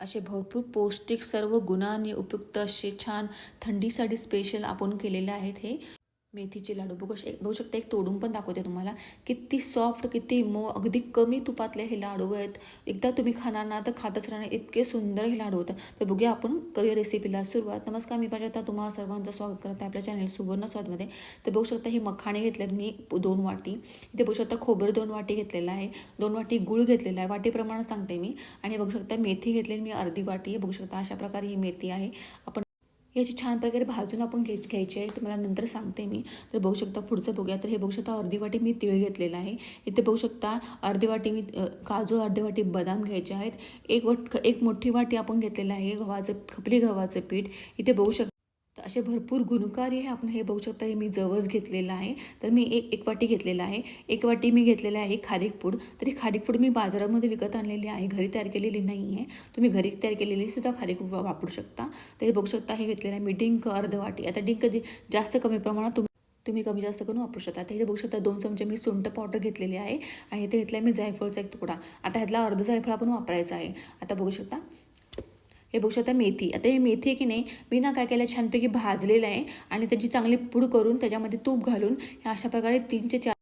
असे भरपूर पौष्टिक सर्व गुणांनी उपयुक्त असे छान थंडीसाठी स्पेशल आपण केलेले आहेत हे. मेथीचे लाडू. बघू शक बघू शकता एक तोडून पण दाखवते तुम्हाला. किती सॉफ्ट किती मो अगदी कमी तुपातले हे लाडू आहेत. एकदा तुम्ही खाणार ना तर खातच राहणार. इतके सुंदर हे लाडू होतं तर बघूया आपण करूया रेसिपीला सुरुवात. नमस्कार मी पाहिजे तुम्हाला सर्वांचं स्वागत करत आहे आपल्या चॅनल सुवर्ण स्वादमध्ये तर बघू शकता हे मखाणे घेतले मी दोन वाटी. इथे बघू शकता खोबरं दोन वाटी घेतलेलं आहे. दोन वाटी गुळ घेतलेला आहे. वाटीप्रमाणे सांगते मी. आणि बघू शकता मेथी घेतलेली मी अर्धी वाटी. बघू शकता अशा प्रकारे ही मेथी आहे. आपण याची छान प्रकारे भाजून आपण घ्याय घ्यायची आहे. तुम्हाला नंतर सांगते मी. तर बघू शकता पुढचं बघूया. तर हे बघू शकता अर्धी वाटी मी तिळ घेतलेलं आहे. इथे बघू शकता अर्धी वाटी मी काजू अर्धी वाटी बदाम घ्यायचे आहेत. एक वट एक मोठी वाटी आपण घेतलेलं आहे. गव्हाचं खपली गव्हाचं पीठ. इथे बघू शकता तर असे भरपूर गुणकारी आहे. आपण हे बघू शकता हे मी जवस घेतलेलं आहे. तर मी एक एक वाटी घेतलेलं आहे. एक वाटी मी घेतलेलं आहे खारीक पूड. तर ही खारीक पूड मी बाजारामध्ये विकत आणलेली आहे. घरी तयार केलेली नाही आहे. तुम्ही घरी तयार केलेली सुद्धा खारीक पूड वापरू शकता. तर हे बघू शकता हे घेतलेलं आहे मी डिंक अर्ध वाटी. आता डिंक कधी जास्त कमी प्रमाणात तुम्ही तुम्ही कमी जास्त करून वापरू शकता. आता इथे बघू शकता दोन चमचे मी सुंठ पावडर घेतलेली आहे. आणि इथे घेतला मी जायफळचा एक तुकडा. आता ह्यातला अर्ध जायफळ आपण वापरायचा आहे. आता बघू शकता हे बघू शकता मेथी. आता हे मेथी आहे की नाही मी ना काय केलं छानपैकी भाजलेलं आहे आणि त्याची चांगली पूड करून त्याच्यामध्ये तूप घालून हे अशा प्रकारे तीन ते चार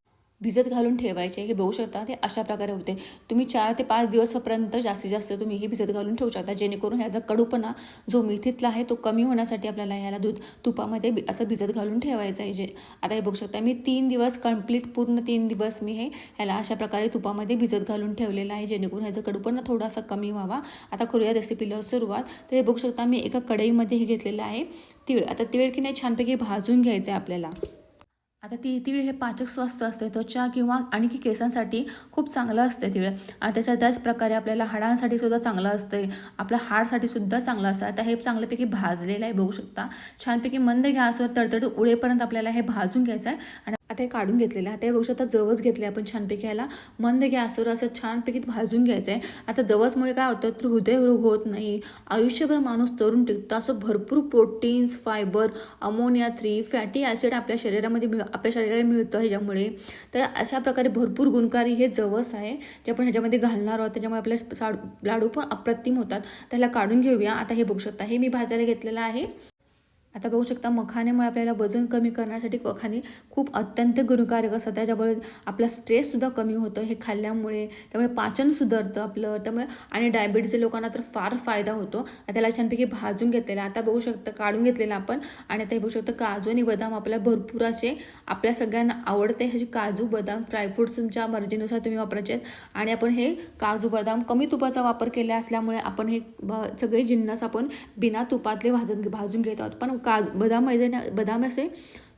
भिजत घालून ठेवायचे हे बघू शकता ते अशा प्रकारे होते. तुम्ही चार ते पाच दिवसापर्यंत जास्तीत जास्त तुम्ही हे भिजत घालून ठेवू शकता जेणेकरून ह्याचा कडूपणा जो मेथीतला आहे तो कमी होण्यासाठी आपल्याला ह्याला दूध तुपामध्ये असं भिजत घालून ठेवायचं आहे. जे आता हे बघू शकता मी तीन दिवस कंप्लीट पूर्ण तीन दिवस मी हे ह्याला अशा प्रकारे तुपामध्ये भिजत घालून ठेवलेलं आहे जेणेकरून ह्याचा कडूपणा थोडासा कमी व्हावा. आता करूया रेसिपीला सुरुवात. तर हे बघू शकता मी एका कढईमध्ये हे घेतलेलं आहे तीळ. आता तीळ की नाही छानपैकी भाजून घ्यायचं आहे आपल्याला. आता ती तीळ हे पाचक स्वस्त असते त्वचा किंवा आणखी केसांसाठी खूप चांगलं असते तीळ. आणि त्याच्या त्याच प्रकारे आपल्याला हाडांसाठी सुद्धा चांगलं असते. आपल्या हाडसाठी सुद्धा चांगलं असतं. आता हे चांगल्यापैकी भाजलेलं आहे बघू शकता. छानपैकी मंद गॅसवर तडतड उडेपर्यंत आपल्याला हे भाजून घ्यायचं आहे. आणि आता हे काढून घेतलेलं आहे आता हे बघू शकता जवस घेतले आपण छानपैकी ह्याला मंद गॅसवर असं छानपैकी भाजून घ्यायचं आहे आता जवसमुळे काय होतं? तर हृदयरोग होत नाही. आयुष्यभर माणूस तरुण टिकतो. असं भरपूर proteins fibre omega three fatty acid आपल्या शरीरामध्ये मिळ आपल्या शरीराला मिळतं ह्याच्यामुळे. तर अशा प्रकारे भरपूर गुणकारी हे जवस आहे जे आपण ह्याच्यामध्ये घालणार आहोत. त्याच्यामुळे आपल्या साडू लाडू पण अप्रतिम होतात. त्याला काढून घेऊया. आता हे बघू शकता. हे मी भाजायला घेतलेलं आहे. आता बघू शकता मखाण्यामुळे आपल्याला वजन कमी करण्यासाठी मखाने खूप अत्यंत गुणकारक असतात त्याच्यामुळे आपला स्ट्रेससुद्धा कमी होतो. हे खाल्ल्यामुळे त्यामुळे पाचन सुधारतं आपलं. त्यामुळे आणि डायबिटीजच्या लोकांना तर फार फायदा होतो. त्याला छानपैकी भाजून घेतलेला आता बघू शकता काढून घेतलेला आपण. आणि आता हे बघू शकता काजू आणि बदाम आपल्याला भरपूर असे आपल्या सगळ्यांना आवडते. ह्याचे काजू बदाम ड्रायफ्रूट्स तुमच्या मर्जीनुसार तुम्ही वापरायचे आहेत. आणि आपण हे काजू बदाम कमी तुपाचा वापर केला असल्यामुळे आपण हे ब- सगळे जिन्नस आपण बिना तुपातले भाजून भाजून घेत आहोत. पण काजू बदाम आहे ना बदाम असे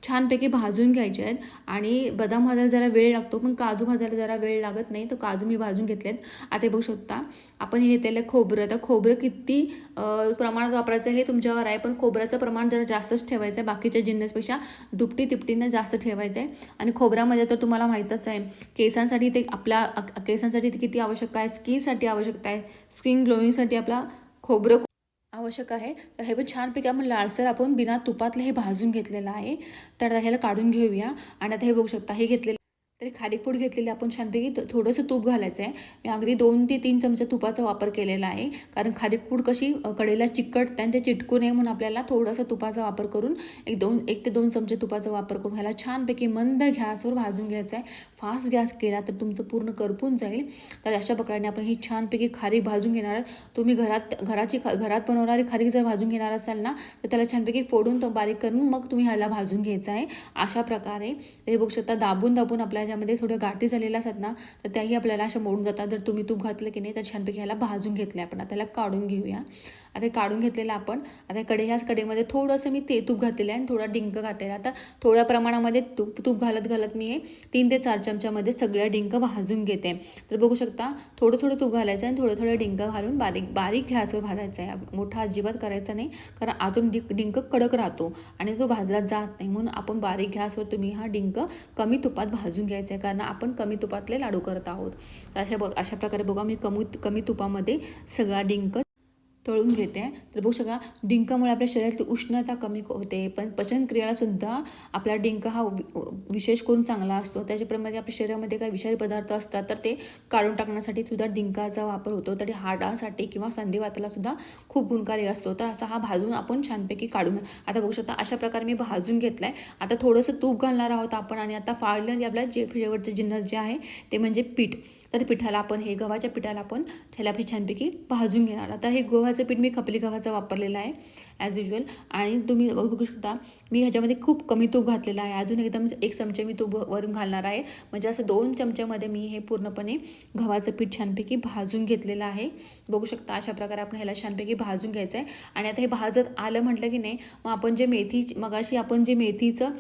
छानपैकी भाजून घ्यायचे आहेत. आणि बदाम भाजायला जरा वेळ लागतो पण काजू भाजायला जरा वेळ लागत नाही तर काजू मी भाजून घेतलेत आता बघू शकता आपण हे घेतलेलं आहे खोबरं. तर खोबरं किती प्रमाणात वापरायचं हे तुमच्यावर आहे पण खोबऱ्याचं प्रमाण जरा जास्तच ठेवायचं आहे. बाकीच्या जिन्नसपेक्षा दुपटी तिपटीनं जास्त ठेवायचं आहे. आणि खोबऱ्यामध्ये तर तुम्हाला माहीतच आहे केसांसाठी ते आपल्या केसांसाठी ते किती आवश्यक आहे स्किनसाठी आवश्यकता आहे स्किन ग्लोईंगसाठी आपला खोबरं आवश्यक आहे. तर हे पण छानपैकी आपण लालसर आपण बिना तुपातलं हे भाजून घेतलेलं आहे. तर ह्याला काढून घेऊया. आणि आता हे बघू शकता हे घेतलेलं तरी खारीक पूड घेतलेली आपण छानपैकी थोडंसं तूप घालायचं आहे मी अगदी दोन ते तीन चमचे तुपाचा वापर केलेला आहे. कारण खारीक पूड कशी कडेला चिकट चिकटते आणि ते चिटकू नये म्हणून आपल्याला थोडंसं तुपाचा वापर करून एक दोन एक ते दोन चमचे तुपाचा वापर करून ह्याला छानपैकी मंद गॅसवर भाजून घ्यायचं आहे फास्ट गॅस केला तर तुमचं पूर्ण करपून जाईल. तर अशा प्रकारे आपण ही छानपैकी खारीक भाजून घेणार तुम्ही घरात घराची ख- घरात बनवणारी खारीक जर भाजून घेणार असाल ना तर त्याला छानपैकी फोडून तो बारीक करून मग तुम्ही ह्याला भाजून घ्यायचं आहे अशा प्रकारे हे बघू शकता दाबून दाबून आपल्या ज्यामध्ये थोडं गाठी झालेल्या असतात ना तर त्याही आपल्याला अशा मोडून जातात. जर तुम्ही तूप घातलं की नाही तर छानपैकी ह्याला भाजून घेतलं आपण. आता त्याला काढून घेऊया. आता काढून घेतलेलं आपण. आता कडे ह्याच कडेमध्ये थोडंसं मी ते तूप घातलेलं आहे आणि थोडा डिंक घातलेला आता थोड्या प्रमाणामध्ये तूप तूप घालत घालत मी हे तीन ते चार चमच्यामध्ये सगळ्या डिंक भाजून घेते. तर बघू शकता थोडं थोडं तूप घालायचं आणि थोडं थोडं डिंक घालून बारीक बारीक घ्यासवर भाजायचं आहे. मोठा अजिबात करायचा नाही कारण आतून डिंक डिंक कडक राहतो आणि तो भाजला जात नाही. म्हणून आपण बारीक घ्यासवर तुम्ही हा डिंक कमी तुपात भाजून घ्यायचा आहे कारण आपण कमी तुपातले लाडू करत आहोत. अशा ब अशा प्रकारे बघा मी कमी कमी तुपामध्ये सगळा डिंक तळून घेते. तर बघू शकता डिंकामुळे आपल्या शरीरातली उष्णता कमी होते. पण पचनक्रियालासुद्धा आपला डिंक हा विशेष करून चांगला असतो. त्याच्याप्रमाणे आपल्या शरीरामध्ये काही विषारी पदार्थ असतात तर ते काढून टाकण्यासाठी सुद्धा डिंकाचा वापर होतो. तरी हाडासाठी किंवा संधिवाताला सुद्धा खूप गुणकारी असतो. तर असा हा भाजून आपण छानपैकी काढून आता बघू शकता अशा प्रकारे मी भाजून घेतला आहे आता थोडंसं तूप घालणार आहोत आपण आणि आता फाळलं आपल्या जे शेवटचे जिन्नस जे आहे ते म्हणजे पीठ. तर पिठाला आपण हे गव्हाच्या पिठाला आपण त्याला छानपैकी भाजून घेणार. आता हे गव्हाचं पीठ मी खपली गव्हाचं वापरलेलं आहे. ॲज युजल आणि तुम्ही बघू शकता मी ह्याच्यामध्ये खूप कमी तूप घातलेलं आहे. अजून एकदम एक चमचे मी तूप वरून घालणार आहे. म्हणजे असं दोन चमच्यामध्ये मी हे पूर्णपणे गव्हाचं पीठ छानपैकी भाजून घेतलेलं आहे. बघू शकता अशा प्रकारे आपण ह्याला छानपैकी भाजून घ्यायचं आहे आणि आता हे भाजत आलं म्हटलं की नाही मग आपण जे मेथी मगाशी आपण जे मेथीचं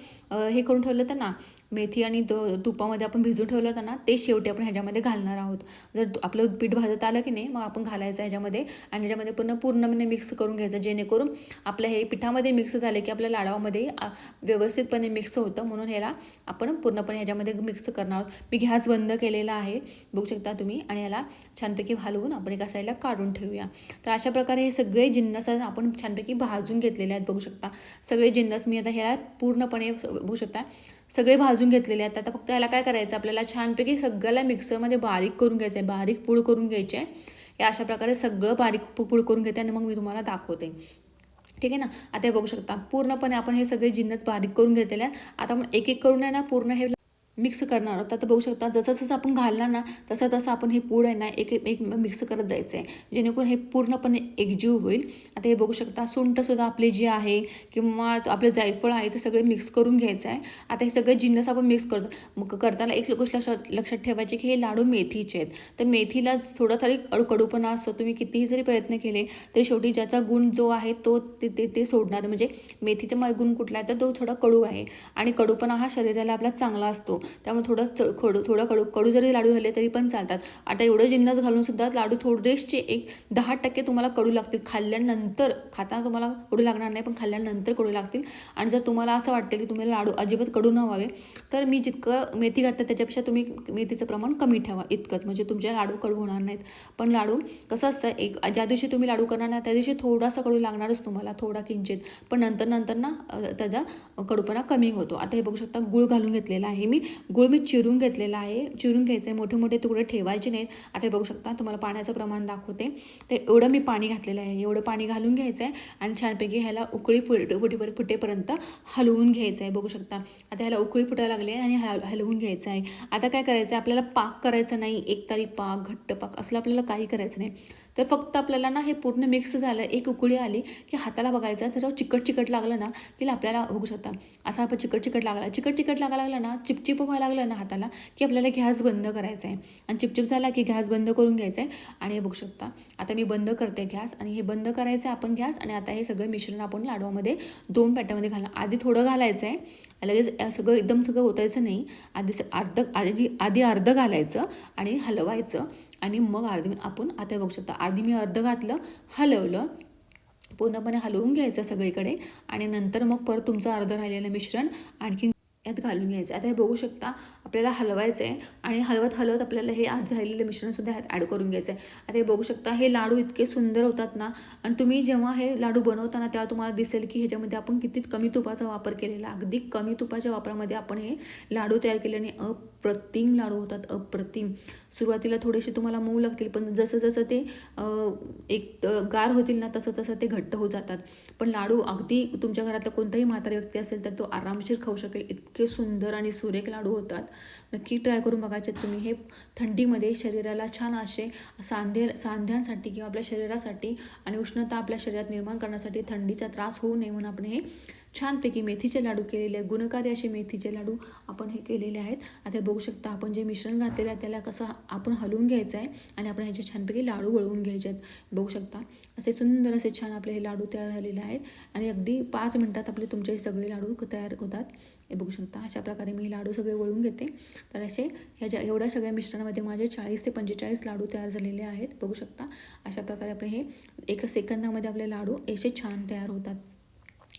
हे करून ठेवलं होतं ना मेथी आणि तो तुपामध्ये आपण भिजून ठेवलं होतं ना ते शेवटी आपण ह्याच्यामध्ये घालणार आहोत. जर तु- आपलं पीठ भाजत आलं की नाही मग आपण घालायचं ह्याच्यामध्ये. आणि ह्याच्यामध्ये पूर्ण पूर्णपणे म्हणजे मिक्स करून घ्यायचं जेणेकरून आपलं हे पिठामध्ये मिक्स झालं की आपल्या लाडवामध्ये व्यवस्थितपणे मिक्स होतं. म्हणून ह्याला आपण पूर्णपणे ह्याच्यामध्ये मिक्स करणार आहोत. मी गॅस बंद केलेला आहे. बघू शकता तुम्ही. आणि ह्याला छानपैकी हलवून आपण एका साईडला काढून ठेवूया. तर अशा प्रकारे हे सगळे जिन्नस आपण छानपैकी भाजून घेतलेले आहेत. बघू शकता. सगळे जिन्नस मी आता ह्याला पूर्णपणे बघू शकता. सगळे भाजून घेतलेले आहेत. आता फक्त ह्याला काय करायचं? आपल्याला छानपैकी सगळ्याला मिक्सरमध्ये बारीक करून घ्यायचं आहे बारीक पूड करून घ्यायची आहे हे अशा प्रकारे सगळं बारीक पूळ पूड करून घेते आणि मग मी तुम्हाला दाखवते. ठीक आहे ना? आता हे बघू शकता. पूर्णपणे आपण हे सगळे जिन्नस बारीक करून घेतलेले आहेत. आता आपण एक एक करून आहे ना पूर्ण हे मिक्स करणार आहोत. आता बघू शकता जसं जसं आपण घालणार ना तसं तसं आपण हे पूड आहे ना एक एक मिक्स करत जायचं आहे जेणेकरून हे पूर्णपणे एकजीव होईल. आता हे बघू शकता सुंठसुद्धा आपली जे आहे किंवा आपले जायफळ आहे ते सगळे मिक्स करून घ्यायचं आहे. आता हे सगळे जिन्नस आपण मिक्स करतो. मग करताना एक गोष्ट लक्षात लक्षात ठेवायची की हे लाडू मेथीचे आहेत. तर मेथीला थोडा तरी कडूपणा असतो. तुम्ही कितीही जरी प्रयत्न केले तरी शेवटी ज्याचा गुण जो आहे तो ते ते ते सोडणार. म्हणजे मेथीचा गुण कुठला आहे तर तो थोडा कडू आहे. आणि कडूपणा हा शरीराला आपला चांगला असतो. त्यामुळे थोडं च- खडू थोडं कडू कडू जरी लाडू झाले तरी पण चालतात. आता एवढं जिन्नस घालून सुद्धा लाडू थोडेसे एक दहा टक्के तुम्हाला कडू लागतील. खाल्ल्यानंतर खाताना तुम्हाला कडू लागणार नाही पण खाल्ल्यानंतर कडू लागतील. आणि जर तुम्हाला असं वाटतं की तुम्हाला लाडू अजिबात कडू न व्हावे तर मी जितकं मेथी घातलं त्याच्यापेक्षा तुम्ही मेथीचं प्रमाण कमी ठेवा इतकंच. म्हणजे तुमचे लाडू कडू होणार नाहीत. पण लाडू कसं असतं एक ज्या दिवशी तुम्ही लाडू करणार ना त्या दिवशी थोडासा कडू लागणारच तुम्हाला थोडा किंचित. पण नंतर नंतर ना त्याचा कडूपणा कमी होतो. आता हे बघू शकता गुळ घालून घेतलेला आहे मी. गुळ मी चिरून घेतलेला आहे. चिरून घ्यायचं आहे मोठे मोठे तुकडे ठेवायचे नाहीत. आता हे बघू शकता तुम्हाला पाण्याचं प्रमाण दाखवते. ते एवढं मी पाणी घातलेलं आहे. एवढं पाणी घालून घ्यायचं आहे आणि छानपैकी ह्याला उकळी फुट फुटी फुटेपर्यंत हलवून घ्यायचं आहे बघू शकता. आता ह्याला उकळी फुटायला लागली आहे आणि हल हलवून घ्यायचं आहे आता काय करायचं आहे आपल्याला पाक करायचं नाही. एकतारी पाक घट्ट पाक असलं आपल्याला काही करायचं नाही. तर फक्त आपल्याला ना हे पूर्ण मिक्स झालं एक उकळी आली की हाताला बघायचं त्याच्यावर चिकट चिकट लागलं ना की आपल्याला बघू शकता. आता आपण चिकट चिकट लागला चिकट चिकट लागायला लागलं ना चिपचिप व्हायला लागलं ना हाताला की आपल्याला गॅस बंद करायचा आहे. आणि चिपचिप झाला की गॅस बंद करून घ्यायचा आहे. आणि हे बघू शकता आता मी बंद करते गॅस आणि हे बंद करायचं आहे आपण गॅस आणि आता हे सगळं मिश्रण आपण लाडवामध्ये दोन पॅटामध्ये घालणार. आधी थोडं घालायचं आहे. लगेच सगळं एकदम सगळं ओतायचं नाही. आधी स- अर्ध आधी आधी अर्ध घालायचं आणि हलवायचं आणि मग अर्धी आपण आता बघू शकता. आधी मी अर्ध घातलं हलवलं पूर्णपणे हलवून घ्यायचं सगळीकडे आणि नंतर मग परत तुमचं अर्ध राहिलेलं मिश्रण आणखी यात घालून घ्यायचं. आता हे बघू शकता आपल्याला हलवायचं आहे आणि हलवत हलवत आपल्याला हे आज राहिलेलं मिश्रणसुद्धा ह्यात ॲड करून घ्यायचं आहे आता हे बघू शकता हे लाडू इतके सुंदर होतात ना आणि तुम्ही जेव्हा हे लाडू बनवताना तेव्हा तुम्हाला दिसेल की ह्याच्यामध्ये आपण किती कमी तुपाचा वापर केलेला अगदी कमी तुपाच्या वापरामध्ये आपण हे लाडू तयार केले आणि अप्रतिम लाडू होतात अप्रतिम. सुरुवातीला थोडेसे तुम्हाला मऊ लागतील पण जसं जसं ते एक गार होतील ना तसं तसं ते घट्ट होत जातात. पण लाडू अगदी तुमच्या घरातला कोणताही म्हातारा व्यक्ती असेल तर तो आरामशीर खाऊ शकेल इतके सुंदर आणि सुरेख लाडू होतात. नक्की ट्राय करून बघायचे तुम्ही हे थंडीमध्ये शरीराला छान असे सांधे सांध्यांसाठी किंवा आपल्या शरीरासाठी आणि उष्णता आपल्या शरीरात निर्माण करण्यासाठी थंडीचा त्रास होऊ नये म्हणून आपण हे छानपैकी मेथीचे लाडू केलेले आहेत. गुणकारी असे मेथीचे लाडू आपण हे केलेले आहेत. आता बघू शकता आपण जे मिश्रण घातलेलं आहे त्याला कसं आपण हलवून घ्यायचं आहे आणि आपण ह्याचे छानपैकी लाडू वळवून घ्यायचे आहेत. बघू शकता असे सुंदर असे छान आपले हे लाडू तयार झालेले आहेत आणि अगदी पाच मिनटात आपले तुमचे हे सगळे लाडू तयार होतात. हे बघू शकता अशा प्रकारे मी हे लाडू सगळे वळून घेते. तर असे ह्याच्या एवढ्या सगळ्या मिश्रणामध्ये माझे चाळीस ते पंचेचाळीस लाडू तयार झालेले आहेत. बघू शकता अशा प्रकारे आपले हे एका सेकंदामध्ये आपले लाडू असे छान तयार होतात.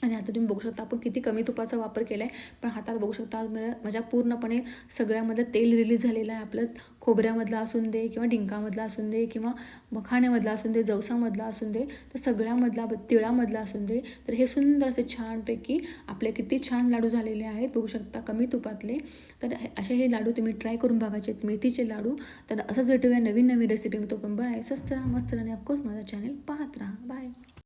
आणि आता तुम्ही बघू शकता आपण किती कमी तुपाचा वापर केला आहे पण हातात बघू शकता म्हणजे माझ्या पूर्णपणे सगळ्यामधलं तेल रिलीज झालेलं आहे. आपलं खोबऱ्यामधलं असून दे किंवा डिंकामधलं असून दे किंवा मखाण्यामधला असून दे जवसामधला असून दे तर सगळ्यामधला तिळामधला असून दे तर हे सुंदर असे छानपैकी आपले किती छान लाडू झालेले आहेत. बघू शकता कमी तुपातले. तर हे- असे हे लाडू तुम्ही ट्राय करून बघायचे आहेत मेथीचे लाडू. तर असंच भेटूया नवीन नवीन रेसिपी मी तो पण बाय स्वस्त राहा मस्त राहा आणि ऑफकोर्स माझा चॅनल पाहत राहा. बाय